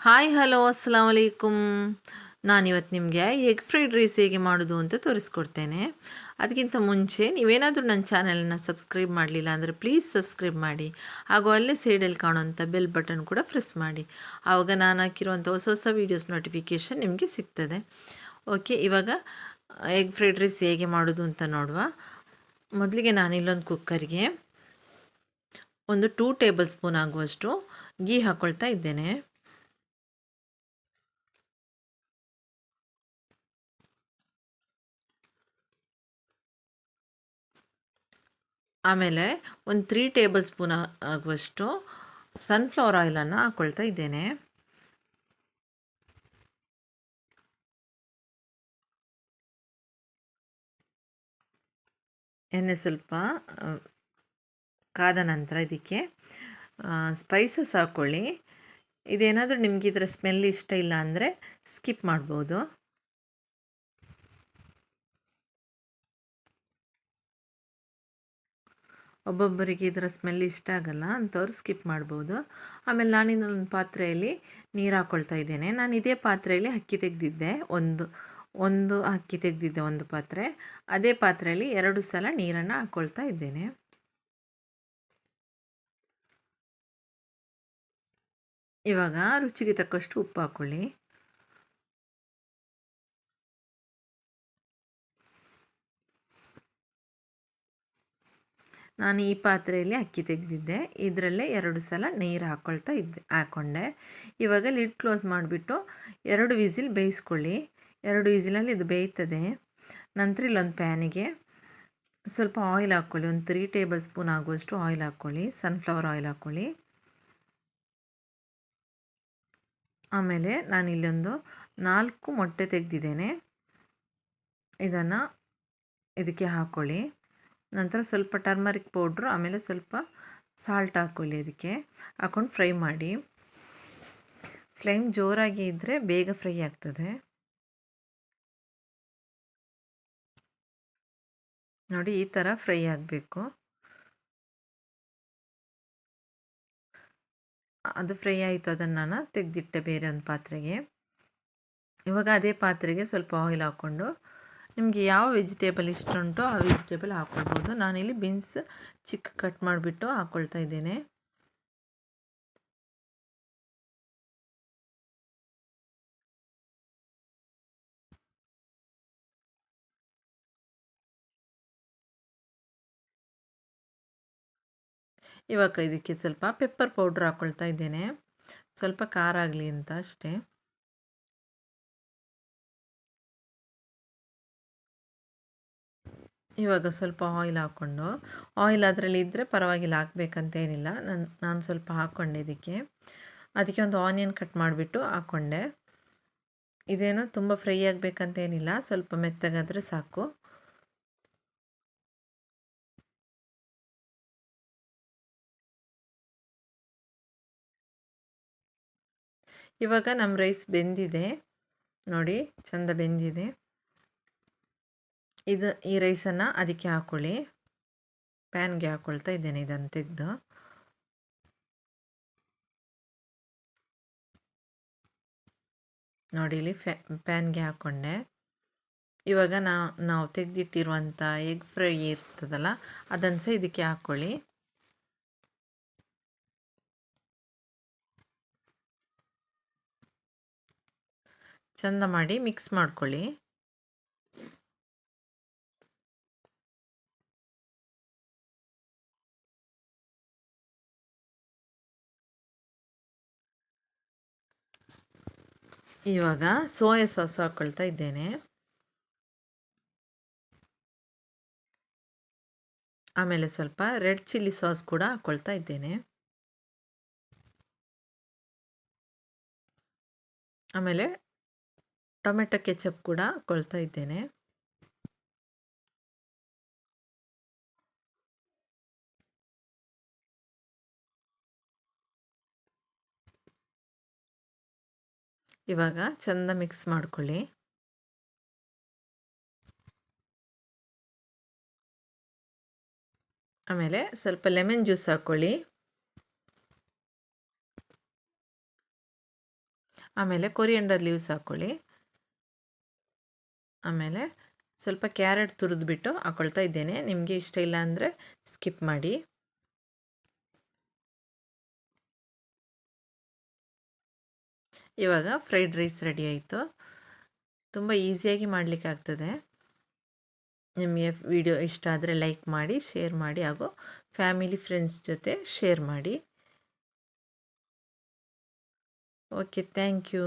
Hi hello ಅಸ್ಸಲಾಮ್ ವಲೈಕುಮ್ ನಾನಿವತ್ತು ನಿಮಗೆ egg fried rice ಹೇಗೆ ಮಾಡೋದು ಅಂತ ತೋರಿಸ್ಕೊಡ್ತೇನೆ. ಅದಕ್ಕಿಂತ ಮುಂಚೆ ನೀವೇನಾದರೂ ನನ್ನ ಚಾನಲನ್ನು ಸಬ್ಸ್ಕ್ರೈಬ್ ಮಾಡಲಿಲ್ಲ ಅಂದರೆ ಪ್ಲೀಸ್ ಸಬ್ಸ್ಕ್ರೈಬ್ ಮಾಡಿ. ಹಾಗೂ ಅಲ್ಲೇ ಸೈಡಲ್ಲಿ ಕಾಣುವಂಥ ಬೆಲ್ ಬಟನ್ ಕೂಡ ಪ್ರೆಸ್ ಮಾಡಿ. ಆವಾಗ ನಾನು ಹಾಕಿರುವಂಥ ಹೊಸ ಹೊಸ ವೀಡಿಯೋಸ್ ನೋಟಿಫಿಕೇಷನ್ ನಿಮಗೆ ಸಿಗ್ತದೆ. ಓಕೆ ಇವಾಗ ಎಗ್ ಫ್ರೈಡ್ ರೈಸ್ ಹೇಗೆ ಮಾಡೋದು ಅಂತ ನೋಡುವ. ಮೊದಲಿಗೆ ನಾನು ಇಲ್ಲೊಂದು ಕುಕ್ಕರ್ಗೆ ಒಂದು ಟೂ ಟೇಬಲ್ ಸ್ಪೂನ್ ಆಗುವಷ್ಟು ಗೀ ಹಾಕ್ಕೊಳ್ತಾ ಇದ್ದೇನೆ. ಆಮೇಲೆ ಒಂದು ತ್ರೀ ಟೇಬಲ್ ಸ್ಪೂನ್ ಆಗುವಷ್ಟು ಸನ್ಫ್ಲವರ್ ಆಯಿಲನ್ನು ಹಾಕ್ಕೊಳ್ತಾ ಇದ್ದೇನೆ. ಎಣ್ಣೆ ಸ್ವಲ್ಪ ಕಾದ ನಂತರ ಇದಕ್ಕೆ ಸ್ಪೈಸಸ್ ಹಾಕ್ಕೊಳ್ಳಿ ಇದೇನಾದರೂ ನಿಮಗೆ ಸ್ಮೆಲ್ ಇಷ್ಟ ಇಲ್ಲ ಅಂದರೆ ಸ್ಕಿಪ್ ಮಾಡ್ಬೋದು. ಒಬ್ಬೊಬ್ಬರಿಗೆ ಇದರ ಸ್ಮೆಲ್ ಇಷ್ಟ ಆಗಲ್ಲ ಅಂಥವ್ರು ಸ್ಕಿಪ್ ಮಾಡ್ಬೋದು. ಆಮೇಲೆ ನಾನಿನ್ನೊಂದು ಪಾತ್ರೆಯಲ್ಲಿ ನೀರು ಹಾಕ್ಕೊಳ್ತಾ ಇದ್ದೇನೆ. ನಾನು ಇದೇ ಪಾತ್ರೆಯಲ್ಲಿ ಅಕ್ಕಿ ತೆಗೆದಿದ್ದೆ. ಒಂದು ಒಂದು ಅಕ್ಕಿ ತೆಗೆದಿದ್ದೆ ಒಂದು ಪಾತ್ರೆ. ಅದೇ ಪಾತ್ರೆಯಲ್ಲಿ ಎರಡು ಸಲ ನೀರನ್ನು ಹಾಕ್ಕೊಳ್ತಾ ಇದ್ದೇನೆ. ಇವಾಗ ರುಚಿಗೆ ತಕ್ಕಷ್ಟು ಉಪ್ಪು ಹಾಕ್ಕೊಳ್ಳಿ ನಾನು ಈ ಪಾತ್ರೆಯಲ್ಲಿ ಅಕ್ಕಿ ತೆಗೆದಿದ್ದೆ. ಇದರಲ್ಲೇ ಎರಡು ಸಲ ನೀರು ಹಾಕ್ಕೊಳ್ತಾ ಇದ್ದೆ ಹಾಕ್ಕೊಂಡೆ ಇವಾಗ ಲಿಡ್ ಕ್ಲೋಸ್ ಮಾಡಿಬಿಟ್ಟು ಎರಡು ವಿಸಿಲ್ ಬೇಯಿಸ್ಕೊಳ್ಳಿ. ಎರಡು ವಿಸಿಲಲ್ಲಿ ಇದು ಬೇಯ್ತದೆ. ನಂತರ ಇಲ್ಲೊಂದು ಪ್ಯಾನಿಗೆ ಸ್ವಲ್ಪ ಆಯಿಲ್ ಹಾಕ್ಕೊಳ್ಳಿ. ಒಂದು ತ್ರೀ ಟೇಬಲ್ ಸ್ಪೂನ್ ಆಗುವಷ್ಟು ಆಯಿಲ್ ಹಾಕ್ಕೊಳ್ಳಿ. ಸನ್ಫ್ಲವರ್ ಆಯಿಲ್ ಹಾಕ್ಕೊಳ್ಳಿ. ಆಮೇಲೆ ನಾನು ಇಲ್ಲೊಂದು ನಾಲ್ಕು ಮೊಟ್ಟೆ ತೆಗೆದಿದ್ದೇನೆ. ಇದನ್ನು ಇದಕ್ಕೆ ಹಾಕ್ಕೊಳ್ಳಿ. ನಂತರ ಸ್ವಲ್ಪ ಟರ್ಮರಿಕ್ ಪೌಡ್ರು, ಆಮೇಲೆ ಸ್ವಲ್ಪ ಸಾಲ್ಟ್ ಹಾಕೊಳ್ಳಿ ಅದಕ್ಕೆ. ಹಾಕೊಂಡು ಫ್ರೈ ಮಾಡಿ. ಫ್ಲೇಮ್ ಜೋರಾಗಿ ಇದ್ದರೆ ಬೇಗ ಫ್ರೈ ಆಗ್ತದೆ. ನೋಡಿ, ಈ ಥರ ಫ್ರೈ ಆಗಬೇಕು. ಅದು ಫ್ರೈ ಆಯಿತು, ಅದನ್ನು ನಾನು ತೆಗೆದಿಟ್ಟೆ ಬೇರೆ ಒಂದು ಪಾತ್ರೆಗೆ. ಇವಾಗ ಅದೇ ಪಾತ್ರೆಗೆ ಸ್ವಲ್ಪ ಆಯಿಲ್ ಹಾಕ್ಕೊಂಡು ನಿಮಗೆ ಯಾವ ವೆಜಿಟೇಬಲ್ ಇಷ್ಟ ಉಂಟು ಆ ವೆಜಿಟೇಬಲ್ ಹಾಕ್ಕೊಳ್ಬೋದು ನಾನಿಲ್ಲಿ ಬೀನ್ಸ್ ಚಿಕ್ಕ ಕಟ್ ಮಾಡಿಬಿಟ್ಟು ಹಾಕ್ಕೊಳ್ತಾ ಇದ್ದೇನೆ. ಇವಾಗ ಇದಕ್ಕೆ ಸ್ವಲ್ಪ ಪೆಪ್ಪರ್ ಪೌಡ್ರ್ ಹಾಕ್ಕೊಳ್ತಾ ಇದ್ದೇನೆ. ಸ್ವಲ್ಪ ಖಾರ ಆಗಲಿ ಅಂತ ಅಷ್ಟೇ. ಇವಾಗ ಸ್ವಲ್ಪ ಆಯಿಲ್ ಹಾಕ್ಕೊಂಡು ಆಯಿಲ್ ಅದರಲ್ಲಿ ಇದ್ದರೆ ಪರವಾಗಿಲ್ಲ ಹಾಕ್ಬೇಕಂತೇನಿಲ್ಲ ನಾನು ನಾನು ಸ್ವಲ್ಪ ಹಾಕ್ಕೊಂಡೆ ಇದಕ್ಕೆ. ಅದಕ್ಕೆ ಒಂದು ಆನಿಯನ್ ಕಟ್ ಮಾಡಿಬಿಟ್ಟು ಹಾಕ್ಕೊಂಡೆ. ಇದೇನು ತುಂಬ ಫ್ರೈ ಆಗಬೇಕಂತೇನಿಲ್ಲ ಸ್ವಲ್ಪ ಮೆತ್ತಗಾದರೆ ಸಾಕು. ಇವಾಗ ನಮ್ಮ ರೈಸ್ ಬೆಂದಿದೆ. ನೋಡಿ, ಚೆಂದ ಬೆಂದಿದೆ. ಇದು ಈ ರೈಸನ್ನು ಅದಕ್ಕೆ ಹಾಕ್ಕೊಳ್ಳಿ ಪ್ಯಾನ್ಗೆ ಹಾಕ್ಕೊಳ್ತಾ ಇದ್ದೇನೆ ಇದನ್ನು ತೆಗೆದು. ನೋಡಿ ಇಲ್ಲಿ ಫ್ಯಾ ಪ್ಯಾನ್ಗೆ ಹಾಕ್ಕೊಂಡೆ ಇವಾಗ ನಾವು ನಾವು ತೆಗೆದಿಟ್ಟಿರುವಂಥ ಎಗ್ ಫ್ರೈ ಇರ್ತದಲ್ಲ, ಅದನ್ನು ಸಹ ಇದಕ್ಕೆ ಹಾಕ್ಕೊಳ್ಳಿ ಚಂದ ಮಾಡಿ ಮಿಕ್ಸ್ ಮಾಡ್ಕೊಳ್ಳಿ. ಇವಾಗ ಸೋಯಾ ಸಾಸ್ ಹಾಕ್ಕೊಳ್ತಾ ಇದ್ದೇನೆ. ಆಮೇಲೆ ಸ್ವಲ್ಪ ರೆಡ್ ಚಿಲ್ಲಿ ಸಾಸ್ ಕೂಡ ಹಾಕ್ಕೊಳ್ತಾ ಇದ್ದೇನೆ. ಆಮೇಲೆ ಟೊಮೆಟೊ ಕೆಚಪ್ ಕೂಡ ಹಾಕ್ಕೊಳ್ತಾ ಇದ್ದೇನೆ. ಇವಾಗ ಚೆಂದ ಮಿಕ್ಸ್ ಮಾಡ್ಕೊಳ್ಳಿ. ಆಮೇಲೆ ಸ್ವಲ್ಪ ಲೆಮನ್ ಜ್ಯೂಸ್ ಹಾಕ್ಕೊಳ್ಳಿ. ಆಮೇಲೆ ಕೊರಿಯಂಡರ್ ಲೀವ್ಸ್ ಹಾಕ್ಕೊಳ್ಳಿ. ಆಮೇಲೆ ಸ್ವಲ್ಪ ಕ್ಯಾರೆಟ್ ತುರಿದ್ಬಿಟ್ಟು ಹಾಕ್ಕೊಳ್ತಾ ಇದ್ದೇನೆ. ನಿಮಗೆ ಇಷ್ಟ ಇಲ್ಲ ಅಂದರೆ ಸ್ಕಿಪ್ ಮಾಡಿ. ಇವಾಗ ಫ್ರೈಡ್ ರೈಸ್ ರೆಡಿ ಆಯಿತು. ತುಂಬ ಈಸಿಯಾಗಿ ಮಾಡಲಿಕ್ಕೆ ಆಗ್ತದೆ ನಿಮಗೆ ವಿಡಿಯೋ ಇಷ್ಟ ಆದರೆ ಲೈಕ್ ಮಾಡಿ, ಶೇರ್ ಮಾಡಿ ಹಾಗೂ ಫ್ಯಾಮಿಲಿ ಫ್ರೆಂಡ್ಸ್ ಜೊತೆ ಶೇರ್ ಮಾಡಿ. Okay, thank you.